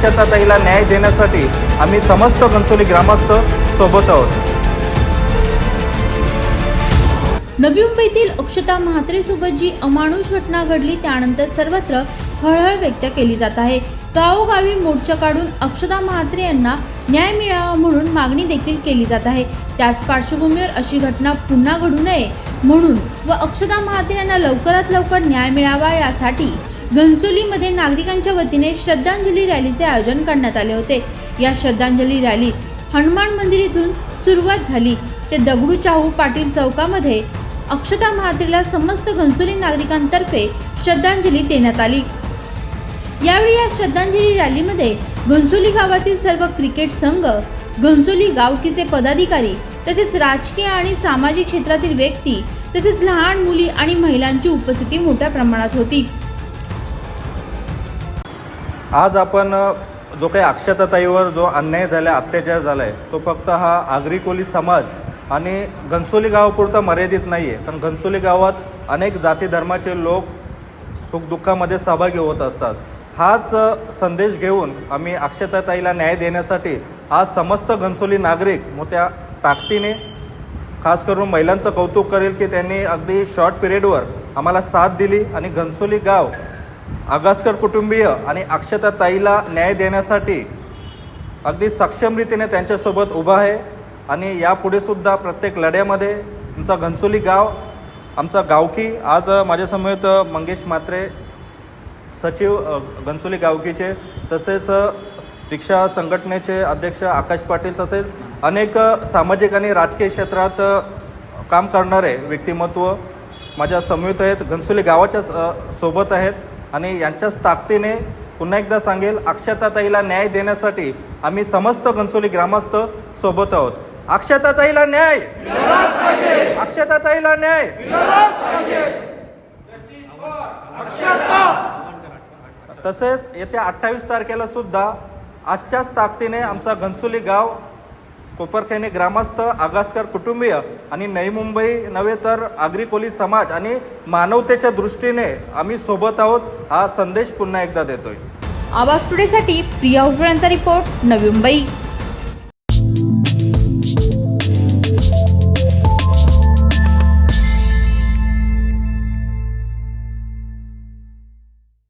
अक्षताताईला न्याय देण्यासाठी आम्ही समस्त कणसोली ग्रामस्थ सोबत आहोत. नवी मुंबईतील अक्षता म्हात्रेसोबत जी अमानुष घटना घडली त्यानंतर सर्वत्र हळहळ व्यक्त केली जात आहे. गावोगावी मोर्चा काढून अक्षता म्हात्रे यांना न्याय मिळावा म्हणून मागणी देखील केली जात आहे. त्याच पार्श्वभूमीवर अशी घटना पुन्हा घडू नये म्हणून व अक्षता म्हात्रे यांना लवकरात लवकर न्याय मिळावा यासाठी घनसोलीमध्ये नागरिकांच्या वतीने श्रद्धांजली रॅलीचे आयोजन करण्यात आले होते. या श्रद्धांजली रॅलीत हनुमान मंदिर इथून सुरुवात झाली. ते दगडू चाहू पाटील चौकामध्ये अक्षता म्हात्रेला समस्त घनसोली नागरिकांतर्फे श्रद्धांजली देण्यात आली. यावेळी या श्रद्धांजली रॅलीमध्ये घनसोली गावातील सर्व क्रिकेट संघ घनसोली गावकीचे पदाधिकारी तसेच राजकीय आणि सामाजिक क्षेत्रातील व्यक्ती तसेच लहान मुली आणि महिलांची उपस्थिती मोठ्या प्रमाणात होती. आज आपण जो काही अक्षताताईवर जो अन्याय झाला अत्याचार झाला आहे तो फक्त हा आगरी कोली समाज आणि घनसोली गावापुरता मर्यादित नाही आहे कारण घनसोली गावात अनेक जाती धर्माचे लोक सुखदुःखामध्ये सहभागी होत असतात. हाच संदेश घेऊन आम्ही अक्षताताईला न्याय देण्यासाठी आज समस्त घनसोली नागरिक मोठ्या ताकदीने खास करून महिलांचं कौतुक करेल की त्यांनी अगदी शॉर्ट पिरियडवर आम्हाला साथ दिली आणि घनसोली गाव आगासकर कुटुंबीय आणि अक्षता ताईला न्याय देण्यासाठी अगदी सक्षमरीतीने त्यांच्यासोबत उभा आहे. आणि यापुढे सुद्धा प्रत्येक लढ्यामध्ये आमचा घनसोली गाव आमचा गावकी आज माझ्यासमवेत मंगेश म्हात्रे सचिव घनसोली गावकीचे तसेच रिक्षा संघटनेचे अध्यक्ष आकाश पाटील तसेच अनेक सामाजिक आणि राजकीय क्षेत्रात काम करणारे व्यक्तिमत्व माझ्या समवेत आहेत. घनसोली गावाच्या सोबत आहेत. आणि यांच्याच ताकदीने पुन्हा एकदा सांगेल अक्षताताईला न्याय देण्यासाठी आम्ही समस्त घनसोली ग्रामस्थ सोबत आहोत. अक्षताताईला न्याय! अक्षताताईला न्याय! तसेच येत्या अठ्ठावीस तारखेला सुद्धा आजच्याच ताकदीने आमचा घनसोली गाव कोपरखैने ग्रामस्थ आगासकर कुटुंबीय आणि नवी मुंबई नव्हे तर आगरी कोली समाज आणि मानवतेच्या दृष्टीने आम्ही सोबत आहोत हा संदेश पुन्हा एकदा देतोय. आवाज टुडेसाठी प्रिया उजवळ्यांचा रिपोर्ट नवी मुंबई.